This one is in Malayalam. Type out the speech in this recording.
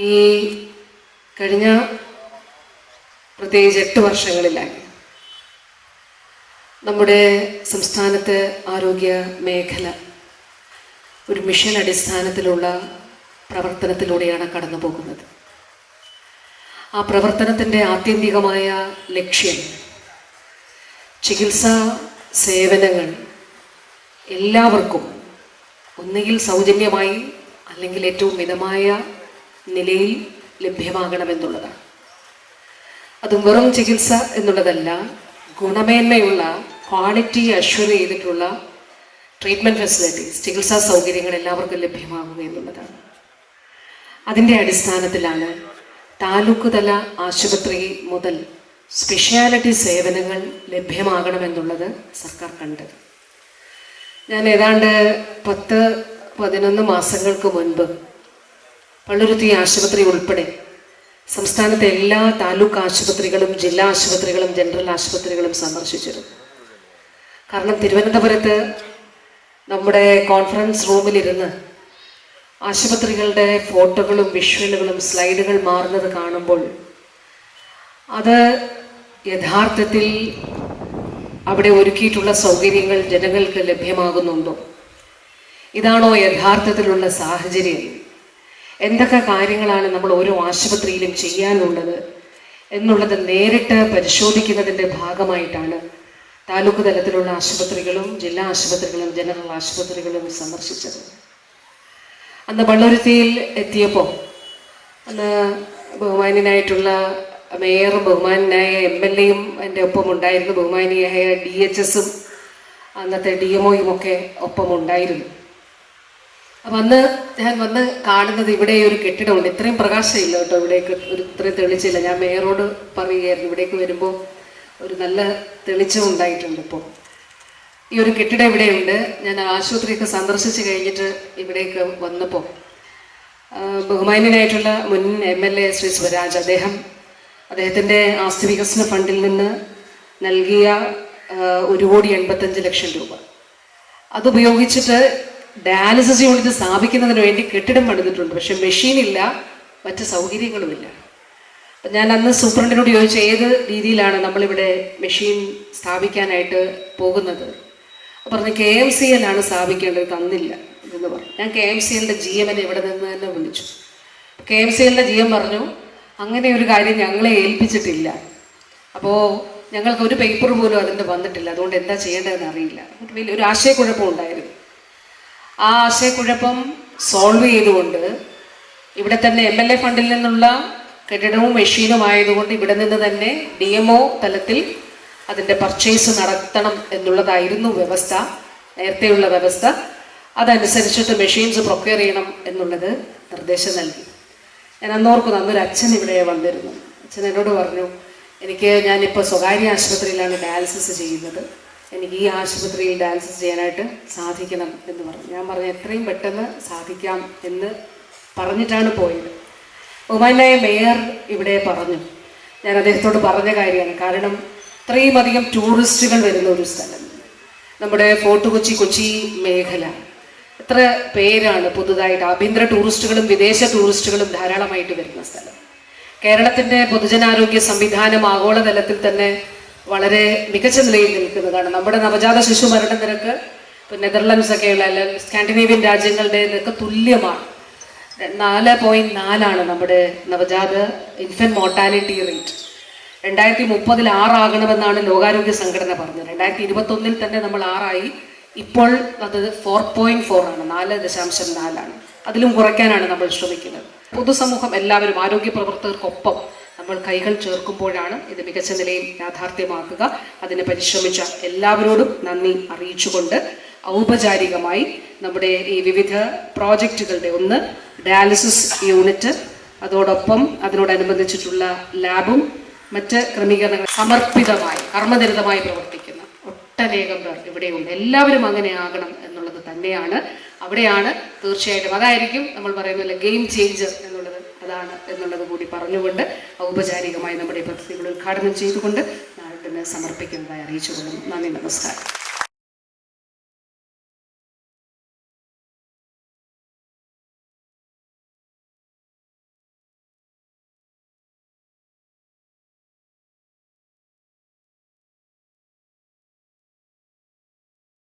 ഈ കഴിഞ്ഞ പ്രത്യേകിച്ച് എട്ട് വർഷങ്ങളിലായി നമ്മുടെ സംസ്ഥാനത്ത് ആരോഗ്യ മേഖല ഒരു മിഷൻ അടിസ്ഥാനത്തിലുള്ള പ്രവർത്തനത്തിലൂടെയാണ് കടന്നു പോകുന്നത്. ആ പ്രവർത്തനത്തിന്റെ ആത്യന്തികമായ ലക്ഷ്യം ചികിത്സാ സേവനങ്ങൾ എല്ലാവർക്കും ഒന്നുകിൽ സൗജന്യമായി അല്ലെങ്കിൽ ഏറ്റവും മിതമായ നിലയിൽ ലഭ്യമാകണമെന്നുള്ളതാണ്. അതും വെറും ചികിത്സ എന്നുള്ളതല്ല ഗുണമേന്മയുള്ള ക്വാളിറ്റി അഷ്വർ ചെയ്തിട്ടുള്ള ട്രീറ്റ്മെന്റ് ഫെസിലിറ്റീസ് ചികിത്സാ സൗകര്യങ്ങൾ എല്ലാവർക്കും ലഭ്യമാകുക എന്നുള്ളതാണ്. അതിന്റെ അടിസ്ഥാനത്തിലാണ് താലൂക്ക് തല ആശുപത്രി മുതൽ സ്പെഷ്യാലിറ്റി സേവനങ്ങൾ ലഭ്യമാകണമെന്നുള്ളത് സർക്കാർ കണ്ടത്. ഞാൻ ഏതാണ്ട് പത്ത് പതിനൊന്ന് മാസങ്ങൾക്ക് മുൻപ് പള്ളുരുത്തി ആശുപത്രി ഉൾപ്പെടെ സംസ്ഥാനത്തെ എല്ലാ താലൂക്ക് ആശുപത്രികളും ജില്ലാ ആശുപത്രികളും ജനറൽ ആശുപത്രികളും സന്ദർശിച്ചിരുന്നു. കാരണം തിരുവനന്തപുരത്ത് നമ്മുടെ കോൺഫറൻസ് റൂമിലിരുന്ന് ആശുപത്രികളുടെ ഫോട്ടോകളും വിഷ്വലുകളും സ്ലൈഡുകൾ മാറുന്നത് കാണുമ്പോൾ അത് യഥാർത്ഥത്തിൽ അവിടെ ഒരുക്കിയിട്ടുള്ള സൗകര്യങ്ങൾ ജനങ്ങൾക്ക് ലഭ്യമാകുന്നുണ്ടോ? ഇതാണോ യഥാർത്ഥത്തിലുള്ള സാഹചര്യം? എന്തൊക്കെ കാര്യങ്ങളാണ് നമ്മൾ ഓരോ ആശുപത്രിയിലും ചെയ്യാനുള്ളത് എന്നുള്ളത് നേരിട്ട് പരിശോധിക്കുന്നതിന്റെ ഭാഗമായിട്ടാണ് താലൂക്ക് തലത്തിലുള്ള ആശുപത്രികളും ജില്ലാ ആശുപത്രികളും ജനറൽ ആശുപത്രികളും സന്ദർശിച്ചത്. അന്ന് പള്ളുരുത്തിയിൽ എത്തിയപ്പോൾ അന്ന് ബഹുമാന്യനായിട്ടുള്ള മേയറും ബഹുമാനായ എം എൽ എയും എന്റെ ഒപ്പം ഉണ്ടായിരുന്നു. ബഹുമാനിയായ ഡി എച്ച് എസും അന്നത്തെ ഡി എം ഒയും ഒക്കെ ഒപ്പം ഉണ്ടായിരുന്നു അന്ന് ഞാൻ വന്ന് കാണുന്നത് ഇവിടെ ഒരു കെട്ടിടമുണ്ട്. ഇത്രയും പ്രകാശമില്ല കേട്ടോ ഇവിടേക്ക്. ഒരു ഇത്രയും തെളിച്ചില്ല ഞാൻ മേയറോട് പറയുകയായിരുന്നു. ഇവിടേക്ക് വരുമ്പോൾ ഒരു നല്ല തെളിച്ചം ഉണ്ടായിട്ടുണ്ട് ഇപ്പോൾ ഈ ഒരു കെട്ടിടം ഇവിടെയുണ്ട്. ഞാൻ ആശുപത്രിയൊക്കെ സന്ദർശിച്ച് കഴിഞ്ഞിട്ട് ഇവിടേക്ക് വന്നപ്പോൾ ബഹുമാന്യനായിട്ടുള്ള മുൻ M L A Shri Swaraj അദ്ദേഹം അദ്ദേഹത്തിന്റെ ആസ്തി വികസന ഫണ്ടിൽ നിന്ന് നൽകിയ ഒരു കോടി എൺപത്തഞ്ച് ലക്ഷം രൂപ. അതുപയോഗിച്ചിട്ട് ഡയാലിസിസ് യൂണിറ്റ് സ്ഥാപിക്കുന്നതിന് വേണ്ടി കെട്ടിടം പണിതിട്ടുണ്ട്. പക്ഷെ മെഷീനില്ല മറ്റ് സൗകര്യങ്ങളുമില്ല. ഞാൻ അന്ന് സൂപ്രണ്ടിനോട് ചോദിച്ച ഏത് രീതിയിലാണ് നമ്മളിവിടെ മെഷീൻ സ്ഥാപിക്കാനായിട്ട് പോകുന്നത്? അപ്പോൾ പറഞ്ഞു കെ എം സി എൽ ആണ് സ്ഥാപിക്കേണ്ടത് തന്നില്ല എന്ന് പറഞ്ഞു. ഞാൻ കെ എം സി എല്ലിന്റെ ജി എമ്മിനെ ഇവിടെ നിന്ന് തന്നെ വിളിച്ചു. കെ എം സി എല്ലിന്റെ ജി എം പറഞ്ഞു അങ്ങനെ ഒരു കാര്യം ഞങ്ങളെ ഏൽപ്പിച്ചിട്ടില്ല. അപ്പോൾ ഞങ്ങൾക്ക് ഒരു പേപ്പർ പോലും അതിന്റെ വന്നിട്ടില്ല. അതുകൊണ്ട് എന്താ ചെയ്യേണ്ടതെന്ന് അറിയില്ല. വലിയ ഒരു ആശയക്കുഴപ്പം ഉണ്ടായിരുന്നു. ആ ആശയക്കുഴപ്പം സോൾവ് ചെയ്തുകൊണ്ട് ഇവിടെ തന്നെ എം എൽ എ ഫണ്ടിൽ നിന്നുള്ള കെട്ടിടവും മെഷീനും ആയതുകൊണ്ട് ഇവിടെ നിന്ന് തന്നെ ഡി എം ഒ തലത്തിൽ അതിന്റെ പർച്ചേസ് നടത്തണം എന്നുള്ളതായിരുന്നു വ്യവസ്ഥ നേരത്തെയുള്ള വ്യവസ്ഥ. അതനുസരിച്ചിട്ട് മെഷീൻസ് പ്രൊക്യൂർ ചെയ്യണം എന്നുള്ളത് നിർദ്ദേശം നൽകി. ഞാൻ അന്നോർക്കുന്നു അന്നൊരു അച്ഛൻ ഇവിടെ വന്നിരുന്നു. അച്ഛൻ എന്നോട് പറഞ്ഞു എനിക്ക് ഞാനിപ്പോൾ സ്വകാര്യ ആശുപത്രിയിലാണ് ഡയാലിസിസ് ചെയ്യുന്നത്. എനിക്ക് ഈ ആശുപത്രിയിൽ ഡാൻസ് ചെയ്യാനായിട്ട് സാധിക്കണം എന്ന് പറഞ്ഞു. ഞാൻ പറഞ്ഞു എത്രയും പെട്ടെന്ന് സാധിക്കാം എന്ന് പറഞ്ഞിട്ടാണ് പോയത്. ബഹുമാനായ മേയർ ഇവിടെ പറഞ്ഞു. ഞാൻ അദ്ദേഹത്തോട് പറഞ്ഞ കാര്യമാണ്. കാരണം ഇത്രയും അധികം ടൂറിസ്റ്റുകൾ വരുന്ന ഒരു സ്ഥലം. നമ്മുടെ ഫോർട്ട് കൊച്ചി കൊച്ചി മേഖല. എത്ര പേരാണ് പുതുതായിട്ട് ആഭ്യന്തര ടൂറിസ്റ്റുകളും വിദേശ ടൂറിസ്റ്റുകളും ധാരാളമായിട്ട് വരുന്ന സ്ഥലം. കേരളത്തിന്റെ പൊതുജനാരോഗ്യ സംവിധാനം ആഗോളതലത്തിൽ തന്നെ വളരെ മികച്ച നിലയിൽ നിൽക്കുന്നതാണ്. നമ്മുടെ നവജാത ശിശു മരണ നിരക്ക് ഇപ്പം നെതർലൻഡ്സ് ഒക്കെയുള്ള അല്ലെങ്കിൽ സ്കാൻഡിനേവ്യൻ രാജ്യങ്ങളുടെ ഇതൊക്കെ തുല്യമാണ്. നാല് പോയിന്റ് നാലാണ് നമ്മുടെ നവജാത ഇൻഫന്റ് മോർട്ടാലിറ്റി റേറ്റ്. രണ്ടായിരത്തി മുപ്പതിൽ ആറാകണമെന്നാണ് ലോകാരോഗ്യ സംഘടന പറഞ്ഞത്. രണ്ടായിരത്തി ഇരുപത്തൊന്നിൽ തന്നെ നമ്മൾ ആറായി. ഇപ്പോൾ അത് ഫോർ പോയിന്റ് ഫോർ ആണ് നാല് ദശാംശം നാലാണ്. അതിലും കുറയ്ക്കാനാണ് നമ്മൾ ശ്രമിക്കുന്നത്. പൊതുസമൂഹം എല്ലാവരും ആരോഗ്യ പ്രവർത്തകർക്കൊപ്പം നമ്മൾ കൈകൾ ചേർക്കുമ്പോഴാണ് ഇത് മികച്ച നിലയിൽ യാഥാർത്ഥ്യമാക്കുക. അതിന് പരിശ്രമിച്ച എല്ലാവരോടും നന്ദി അറിയിച്ചുകൊണ്ട് ഔപചാരികമായി നമ്മുടെ ഈ വിവിധ പ്രോജക്റ്റുകളുടെ ഒന്ന് ഡയാലിസിസ് യൂണിറ്റ് അതോടൊപ്പം അതിനോടനുബന്ധിച്ചിട്ടുള്ള ലാബും മറ്റ് ക്രമീകരണങ്ങൾ സമർപ്പിതമായി കർമ്മനിരതമായി പ്രവർത്തിക്കുന്ന ഒട്ടനേകം പേർ ഇവിടെയുണ്ട്. എല്ലാവരും അങ്ങനെ ആകണം എന്നുള്ളത് തന്നെയാണ്. അവിടെയാണ് തീർച്ചയായിട്ടും അതായിരിക്കും നമ്മൾ പറയുന്നില്ല ഗെയിം ചേഞ്ചർ അതാണ് എന്നുള്ളത് കൂടി പറഞ്ഞുകൊണ്ട് ഔപചാരികമായി നമ്മുടെ പദ്ധതികൾ ഉദ്ഘാടനം ചെയ്തുകൊണ്ട് നാട്ടിന് സമർപ്പിക്കുന്നതായി അറിയിച്ചുകൊള്ളുന്നു. നന്ദി നമസ്കാരം.